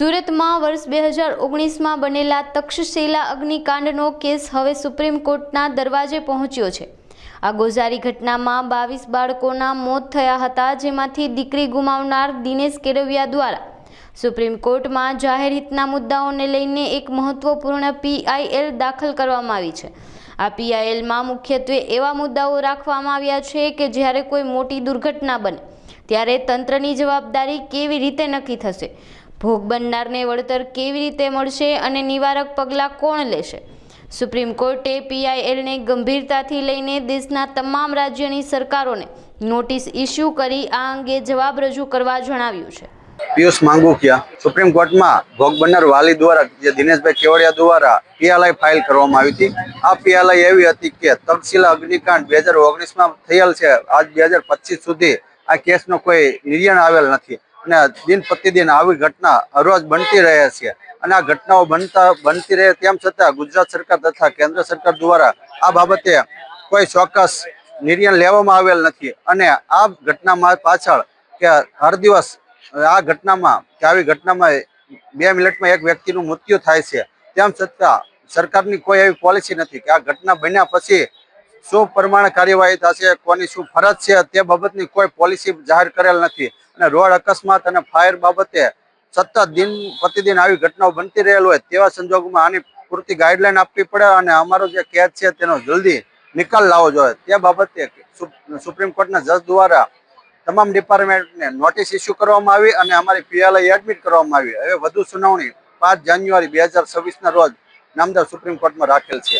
સુરતમાં વર્ષ બે હજાર ઓગણીસમાં બનેલા તક્ષશિલા અગ્નિકાંડનો કેસ હવે સુપ્રીમ કોર્ટના દરવાજે પહોંચ્યો છે. આ ગોઝારી ઘટનામાં બાવીસ બાળકોના મોત થયા હતા, જેમાંથી દીકરી ગુમાવનાર દિનેશ કેરવિયા દ્વારા. સુપ્રીમ કોર્ટમાં જાહેર હિતના મુદ્દાઓને લઈને એક મહત્વપૂર્ણ પીઆઈએલ દાખલ કરવામાં આવી છે. આ પીઆઈએલમાં મુખ્યત્વે એવા મુદ્દાઓ રાખવામાં આવ્યા છે કે જ્યારે કોઈ મોટી દુર્ઘટના બને. ત્યારે તંત્રની જવાબદારી કેવી રીતે નક્કી થશે? ભોગ બનનારને વળતર કેવી રીતે મળશે અને નિવારક પગલાં કોણ લેશે? સુપ્રીમ કોર્ટે પીઆઈએલને ગંભીરતાથી લઈને દેશના તમામ રાજ્યની સરકારોને નોટિસ ઇસ્યુ કરી આ અંગે જવાબ રજૂ કરવા જણાવ્યું છે. પિયુષ માંગુકિયા, સુપ્રીમ કોર્ટમાં ભોગ બનનાર વાલી દ્વારા જે દિનેશભાઈ કેવડિયા દ્વારા પીએલઆઈ ફાઇલ કરવામાં આવી હતી. આ પીએલઆઈ એવી હતી કે તક્ષશિલા અગ્નિકાંડ બે હજાર ઓગણીસમાં થયેલ છે. આજ બે હજાર પચીસ સુધી આ કેસનો કોઈ નિર્ણય આવેલ નથી. અને દિન પ્રતિદિન આવી ઘટના હરરોજ બનતી રહે છે. અને આ ઘટનાઓ બનતા, બનતી રહે તેમ છતાં ગુજરાત સરકાર તથા કેન્દ્ર સરકાર દ્વારા આ બાબતે કોઈ ચોક્કસ નિર્ણય લેવામાં આવેલ નથી. અને આ ઘટનામાં પાછળ કે હર દિવસ આ ઘટનામાં, કે આવી ઘટનામાં બે મિનિટમાં એક વ્યક્તિનું મૃત્યુ થાય છે. તેમ છતાં સરકારની કોઈ એવી પોલિસી નથી કે આ ઘટના બન્યા પછી શું પ્રમાણે કાર્યવાહી થશે, કોની શું ફરજ છે, તે બાબતની કોઈ પોલિસી જાહેર કરેલ નથી. અને રોડ અકસ્માત અને ફાયર બાબતે સતત દિન પ્રતિદિન આવી ઘટનાઓ બનતી રહેલ હોય તેવા સંજોગોમાં આની પૂરતી ગાઈડલાઈન આપવી પડે અને અમારો જે કેદ છે તેનો જલ્દી નિકાલ લાવવો જોઈએ. તે બાબતે સુપ્રીમ કોર્ટના જજ દ્વારા તમામ ડિપાર્ટમેન્ટને નોટિસ ઇસ્યુ કરવામાં આવી અને અમારી પીએલઆઈ એડમિટ કરવામાં આવી. હવે વધુ સુનાવણી પાંચ જાન્યુઆરી બે હજાર છવ્વીસના રોજ નામદાર સુપ્રીમ કોર્ટમાં રાખેલ છે.